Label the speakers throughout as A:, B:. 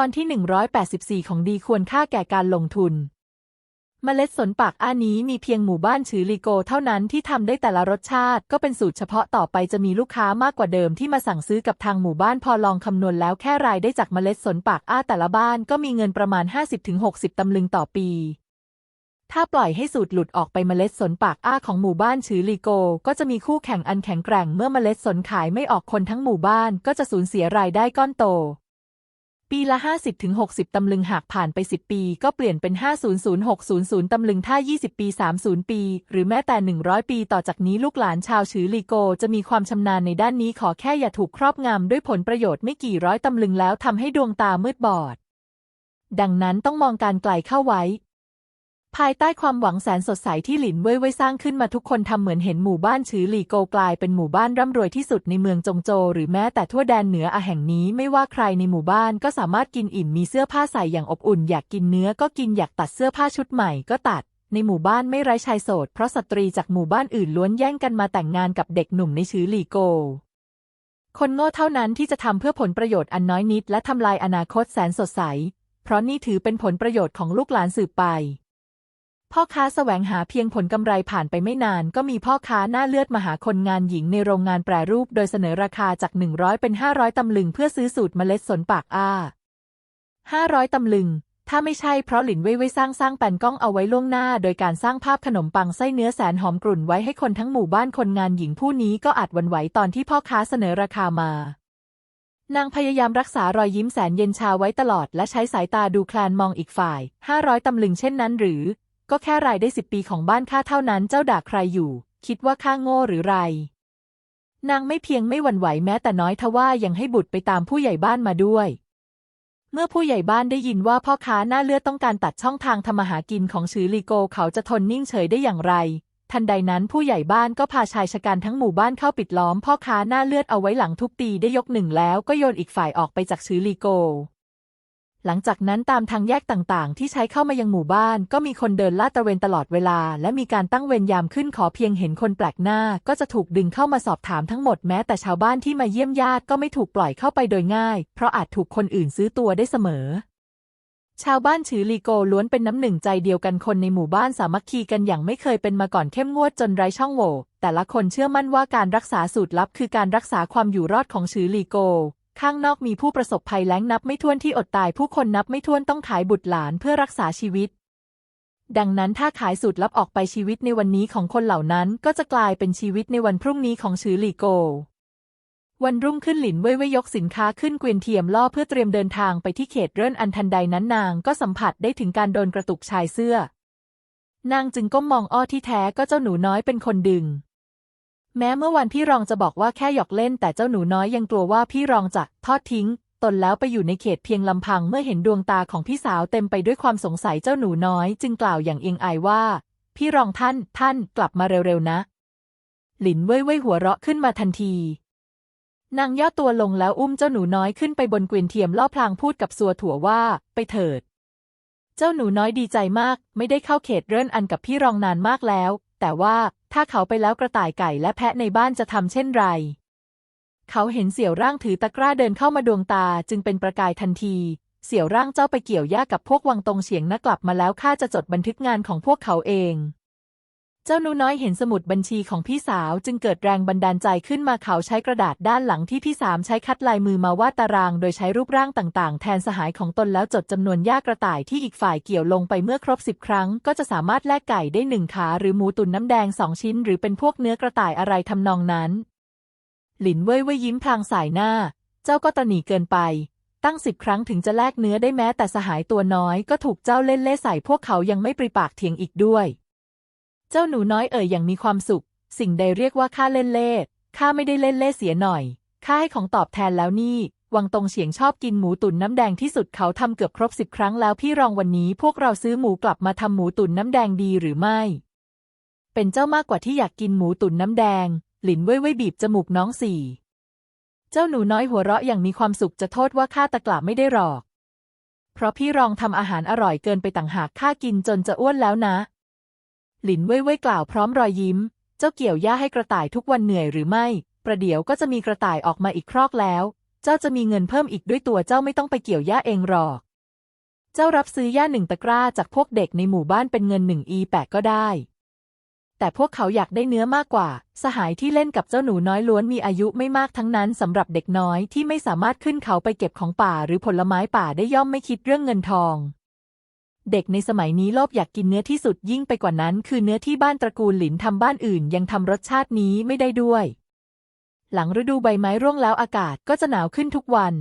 A: ตอนที่ 184 ของดีควรค่าแก่การลงทุนเมล็ดสนปากอ้านี้มีเพียงหมู่บ้านชือลีโกเท่านั้นที่ทำได้แต่ละรสชาติ ก็เป็นสูตรเฉพาะต่อไปจะมีลูกค้ามากกว่าเดิมที่มาสั่งซื้อกับทางหมู่บ้านพอลองคำนวณแล้วแค่รายได้จากเมล็ดสนปากอ้าแต่ละบ้านก็มีเงินประมาณ 50-60ตำลึงต่อปี ถ้าปล่อยให้สูตรหลุดออกไปเมล็ดสนปากอ้าของหมู่บ้านชือลีโก ก็จะมีคู่แข่งอันแข็งแกร่งเมื่อเมล็ดสนขายไม่ออกคนทั้งหมู่บ้านก็จะสูญเสียรายได้ก้อนโต ปีละ 50-60 ตำลึงหากผ่านไป 10 ปี ก็เปลี่ยนเป็น 500-600 ตำลึงถ้า 20 ปี 30 ปี หรือแม้แต่ 100 ปีต่อจากนี้ลูกหลานชาวชือลีโก จะมีความชำนาญในด้านนี้ขอแค่อย่าถูกครอบงำด้วยผลประโยชน์ไม่กี่ร้อยตำลึงแล้วทำให้ดวงตามืดบอด ดังนั้นต้องมองการไกลเข้าไว้ ภายใต้ความหวังแสนสดใสที่หลินเว่ยเว่ยสร้างขึ้นมาทุกคนทำเหมือนเห็นหมู่บ้านชือหลีโกกลายเป็นหมู่บ้านร่ำรวยที่สุดในเมืองจงโจ หรือแม้แต่ทั่วแดนเหนืออาแห่งนี้ไม่ว่าใครในหมู่บ้านก็สามารถกินอิ่มมีเสื้อผ้าใส่อย่างอบอุ่น อยากกินเนื้อก็กินอยากตัดเสื้อผ้าชุดใหม่ก็ตัด ในหมู่บ้านไม่ไร้ชายโสด เพราะสตรีจากหมู่บ้านอื่นล้วนแย่งกันมาแต่งงานกับเด็กหนุ่มในชือหลีโกคนโง่เท่านั้นที่จะทำเพื่อผลประโยชน์อันน้อยนิด และทำลายอนาคตแสนสดใส เพราะนี่ถือเป็นผลประโยชน์ของลูกหลานสืบไป พ่อค้าแสวงหาเพียงผลกำไรผ่านไปไม่นาน ก็มีพ่อค้าหน้าเลือดมาหาคนงานหญิงในโรงงานแปรรูป โดยเสนอราคาจาก 100 เป็น 500 ตำลึงเพื่อซื้อสูตรเมล็ดสนปากอ้า 500 ตำลึง ถ้าไม่ใช่เพราะหลินเว่ยเว่ยสร้างสร้างแปนกล้องเอาไว้ล่วงหน้า โดยการสร้างภาพขนมปังไส้เนื้อแสนหอมกรุ่นไว้ให้คนทั้งหมู่บ้านคนงานหญิงผู้นี้ก็อาจวันไหวตอนที่พ่อค้าเสนอราคามานางพยายามรักษารอยยิ้มแสนเย็นชาไว้ตลอด และใช้สายตาดูแคลนมองอีกฝ่าย 500 ตำลึงเช่นนั้นหรือ ก็แค่รายได้สิบปีของบ้านข้าเท่านั้นเจ้าด่าใครอยู่ คิดว่าข้าโง่หรือไร นางไม่เพียงไม่หวั่นไหวแม้แต่น้อยทว่ายังให้บุตรไปตามผู้ใหญ่บ้านมาด้วย เมื่อผู้ใหญ่บ้านได้ยินว่าพ่อค้าหน้าเลือดต้องการตัดช่องทางทำมาหากินของชือลีโกเขาจะทนนิ่งเฉยได้อย่างไร ทันใดนั้นผู้ใหญ่บ้านก็พาชายชะกันทั้งหมู่บ้านเข้าปิดล้อมพ่อค้าหน้าเลือดเอาไว้หลังทุบตีได้ยกหนึ่งแล้วก็โยนอีกฝ่ายออกไปจากชือลีโก หลังจากนั้นตามทางแยกต่างๆ ที่ใช้เข้ามายังหมู่บ้าน ก็มีคนเดินลาดตระเวนตลอดเวลา และมีการตั้งเวรยามขึ้นขอเพียงเห็นคนแปลกหน้า ก็จะถูกดึงเข้ามาสอบถามทั้งหมดแม้แต่ชาวบ้านที่มาเยี่ยมญาติก็ไม่ถูกปล่อยเข้าไปโดยง่าย เพราะอาจถูกคนอื่นซื้อตัวได้เสมอชาวบ้านชือลีโกล้วนเป็นน้ำหนึ่งใจเดียวกันคนในหมู่บ้านสามัคคีกันอย่างไม่เคยเป็นมาก่อนเข้มงวดจนไร้ช่องโหว่แต่ละคนเชื่อมั่นว่าการรักษาสูตรลับคือการรักษาความอยู่รอดของชือลีโก ข้างนอกมีผู้ประสบภัยแล้งนับไม่ถ้วนที่อดตายผู้คนนับไม่ถ้วนต้องขายบุตรหลานเพื่อรักษาชีวิต ดังนั้นถ้าขายสูตรลับออกไปชีวิตในวันนี้ของคนเหล่านั้นก็จะกลายเป็นชีวิตในวันพรุ่งนี้ของชือลีโก วันรุ่งขึ้นหลินเว่ยเว่ยยกสินค้าขึ้นเกวียนเทียมล่อเพื่อเตรียมเดินทางไปที่เขตเริ่นอันทันใดนั้นนางก็สัมผัสได้ถึงการโดนกระตุกชายเสื้อ นางจึงก้มมองอ้อที่แท้ก็เจ้าหนูน้อยเป็นคนดึง แม้เมื่อวันพี่รองจะบอกว่าแค่หยอกเล่น แต่เจ้าหนูน้อยยังกลัวว่าพี่รองจะทอดทิ้ง ตนแล้วไปอยู่ในเขตเพียงลำพังเมื่อเห็นดวงตาของพี่สาวเต็มไปด้วยความสงสัยเจ้าหนูน้อย จึงกล่าวอย่างเอียงอายว่า พี่รองท่านท่านกลับมาเร็วๆนะ หลินเว่ยเว่ยหัวเราะขึ้นมาทันที นางย่อตัวลงแล้วอุ้มเจ้าหนูน้อยขึ้นไปบนเกวียนเทียมล่อพลางพูดกับสัวถั่วว่า ไปเถิด เจ้าหนูน้อยดีใจมาก ไม่ได้เข้าเขตเริ่อนอันกับพี่รองนานมากแล้ว แต่ว่าถ้าเขาไปแล้วกระต่ายไก่และแพะในบ้านจะทำเช่นไร เขาเห็นเสี่ยวร่างถือตะกร้าเดินเข้ามาดวงตาจึงเป็นประกายทันที เสี่ยวร่างเจ้าไปเกี่ยวหญ้ากับพวกวังตรงเฉียงนะกลับมาแล้วข้าจะจดบันทึกงานของพวกเขาเอง เจ้าหนูน้อยเห็นสมุดบัญชีของพี่สาวจึงเกิดแรงบันดาลใจขึ้นมาเขาใช้กระดาษด้านหลังที่พี่สามใช้คัดลายมือมาวาดตาราง โดยใช้รูปร่างต่าง ๆ แทนสหายของตนแล้วจดจำนวนหญ้ากระต่ายที่อีกฝ่ายเกี่ยวลงไปเมื่อครบสิบครั้ง ก็จะสามารถแลกไก่ได้หนึ่งขาหรือหมูตุ๋นน้ำแดงสองชิ้น หรือเป็นพวกเนื้อกระต่ายอะไรทำนองนั้น หลินเว่ยเว่ยยิ้มพลางสายหน้า เจ้าก็ตระหนี่เกินไปตั้งสิบครั้งถึงจะแลกเนื้อได้แม้แต่สหายตัวน้อยก็ถูกเจ้าเล่นเล่ใส่พวกเขายังไม่ปริปากเถียงอีกด้วย เจ้าหนูน้อยเอ่ยอย่างมีความสุข สิ่งใดเรียกว่าข้าเล่นเล่ข้าไม่ได้เล่นเล่เสียหน่อย ข้าให้ของตอบแทนแล้วนี่ วังตรงเฉียงชอบกินหมูตุ๋นน้ำแดงที่สุดเขาทำเกือบครบสิบครั้งแล้วพี่รองวันนี้พวกเราซื้อหมูกลับมาทำหมูตุ๋นน้ำแดงดีหรือไม่ เป็นเจ้ามากกว่าที่อยากกินหมูตุ๋นน้ำแดง หลินเว่ยเว่ยบีบจมูกน้องสี่เจ้าหนูน้อยหัวเราะอย่างมีความสุขจะโทษว่าข้าตะกละไม่ได้หรอก เพราะพี่รองทำอาหารอร่อยเกินไปต่างหากข้ากินจนจะอ้วนแล้วนะ หลินเว่ยเว่ยกล่าวพร้อมรอยยิ้ม เจ้าเกี่ยวหญ้าให้กระต่ายทุกวันเหนื่อยหรือไม่ ประเดี๋ยวก็จะมีกระต่ายออกมาอีกครอกแล้ว เจ้าจะมีเงินเพิ่มอีกด้วยตัวเจ้าไม่ต้องไปเกี่ยวหญ้าเองหรอก เจ้ารับซื้อหญ้าหนึ่งตะกร้าจากพวกเด็กในหมู่บ้านเป็นเงินหนึ่งอีแปะก็ได้ แต่พวกเขาอยากได้เนื้อมากกว่า สหายที่เล่นกับเจ้าหนูน้อยล้วนมีอายุไม่มากทั้งนั้นสำหรับเด็กน้อยที่ไม่สามารถขึ้นเขาไปเก็บของป่าหรือผลไม้ป่าได้ย่อมไม่คิดเรื่องเงินทอง เด็กในสมัยนี้โลภอยากกินเนื้อที่สุดยิ่งไปกว่านั้น คือเนื้อที่บ้านตระกูลหลินทำบ้านอื่น ยังทำรสชาตินี้ไม่ได้ด้วย หลังฤดูใบไม้ร่วงแล้วอากาศก็จะหนาวขึ้นทุกวัน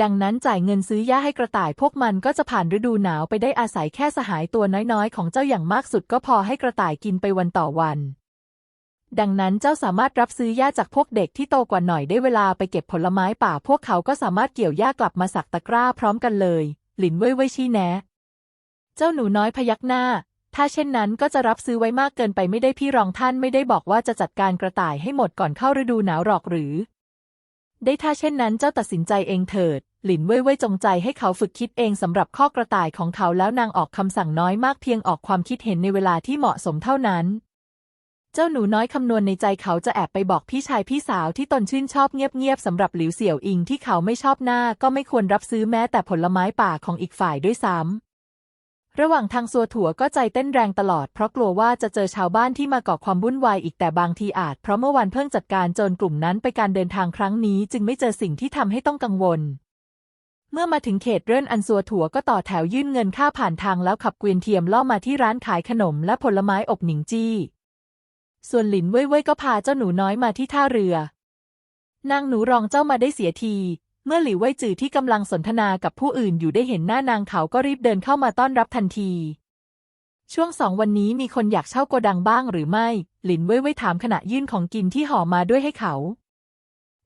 A: ดังนั้นจ่ายเงินซื้อหญ้าให้กระต่ายพวกมันก็จะผ่านฤดูหนาวไปได้อาศัยแค่สหายตัวน้อยๆ ของเจ้าอย่างมากสุดก็พอให้กระต่ายกินไปวันต่อวัน ดังนั้นเจ้าสามารถรับซื้อหญ้าจากพวกเด็กที่โตกว่าหน่อยได้เวลาไปเก็บผลไม้ป่า พวกเขาก็สามารถเกี่ยวหญ้ากลับมาสักตะกร้าพร้อมกันเลย หลินเว่ยเว่ยชี้แนะ เจ้าหนูน้อยพยักหน้า ถ้าเช่นนั้นก็จะรับซื้อไว้มากเกินไปไม่ได้พี่รองท่านไม่ได้บอกว่าจะจัดการกระต่ายให้หมดก่อนเข้าฤดูหนาวหรอกหรือ ได้ถ้าเช่นนั้นเจ้าตัดสินใจเองเถิด หลินเว่ยเว่ยจงใจให้เขาฝึกคิดเองสำหรับข้อกระต่ายของเขาแล้วนางออกคำสั่งน้อยมากเพียงออกความคิดเห็นในเวลาที่เหมาะสมเท่านั้นเจ้าหนูน้อยคำนวณในใจเขาจะแอบไปบอกพี่ชายพี่สาวที่ตนชื่นชอบเงียบๆสำหรับหลิวเสี่ยวอิงที่เขาไม่ชอบหน้าก็ไม่ควรรับซื้อแม้แต่ผลไม้ป่าของอีกฝ่ายด้วยซ้ำ ระหว่างทางซัวถั่วก็ใจเต้นแรงตลอดเพราะกลัวว่าจะเจอชาวบ้านที่มาก่อความวุ่นวายอีกแต่บางทีอาจ เพราะเมื่อวันเพิ่งจัดการโจรกลุ่มนั้นไปการเดินทางครั้งนี้ จึงไม่เจอสิ่งที่ทำให้ต้องกังวล เมื่อมาถึงเขตเรื่อนอันซัวถั่วก็ต่อแถวยื่นเงินค่าผ่านทางแล้วขับเกวียนเทียมล่อมาที่ร้านขายขนมและผลไม้อบหนิงจี้ ส่วนหลินเว่ยเว่ยก็พาเจ้าหนูน้อยมาที่ท่าเรือ นางหนูรองเจ้ามาได้เสียที เมื่อหลิวเว่ยจือที่กำลังสนทนากับผู้อื่นอยู่ได้เห็นหน้านางเขาก็รีบเดินเข้ามาต้อนรับทันที ช่วงสองวันนี้มีคนอยากเช่าโกดังบ้างหรือไม่ หลินเว่ยเว่ยถามขณะยื่นของกินที่ห่อมาด้วยให้เขา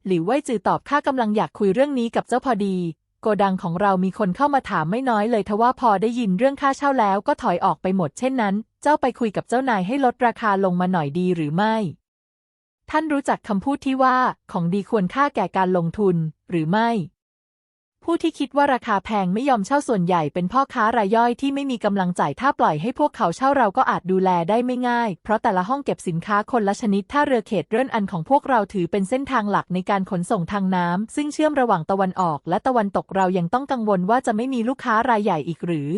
A: หลิวเว่ยจือตอบข้ากำลังอยากคุยเรื่องนี้กับเจ้าพอดี โกดังของเรามีคนเข้ามาถามไม่น้อยเลยทว่าพอได้ยินเรื่องค่าเช่าแล้วก็ถอยออกไปหมดเช่นนั้น เจ้าไปคุยกับเจ้านายให้ลดราคาลงมาหน่อยดีหรือไม่ ท่านรู้จักคำพูดที่ว่า ของดีควรค่าแก่การลงทุน หรือไม่ ผู้ที่คิดว่าราคาแพงไม่ยอมเช่าส่วนใหญ่เป็นพ่อค้ารายย่อยที่ไม่มีกำลังจ่ายถ้าปล่อยให้พวกเขาเช่าเราก็อาจดูแลได้ไม่ง่าย เพราะแต่ละห้องเก็บสินค้าคนละชนิดถ้าเรือเขตเรื่อนอันของพวกเราถือเป็นเส้นทางหลักในการขนส่งทางน้ำซึ่งเชื่อมระหว่างตะวันออก และตะวันตกเรายังต้องกังวลว่าจะไม่มีลูกค้ารายใหญ่อีกหรือ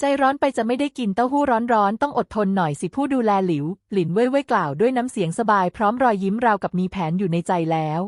A: ใจร้อนไปจะไม่ได้กินเต้าหู้ร้อนๆ ต้องอดทนหน่อยสิผู้ดูแลหลิว หลินเว่ยเว่ยกล่าวด้วยน้ำเสียงสบายพร้อมรอยยิ้มราวกับมีแผนอยู่ในใจแล้ว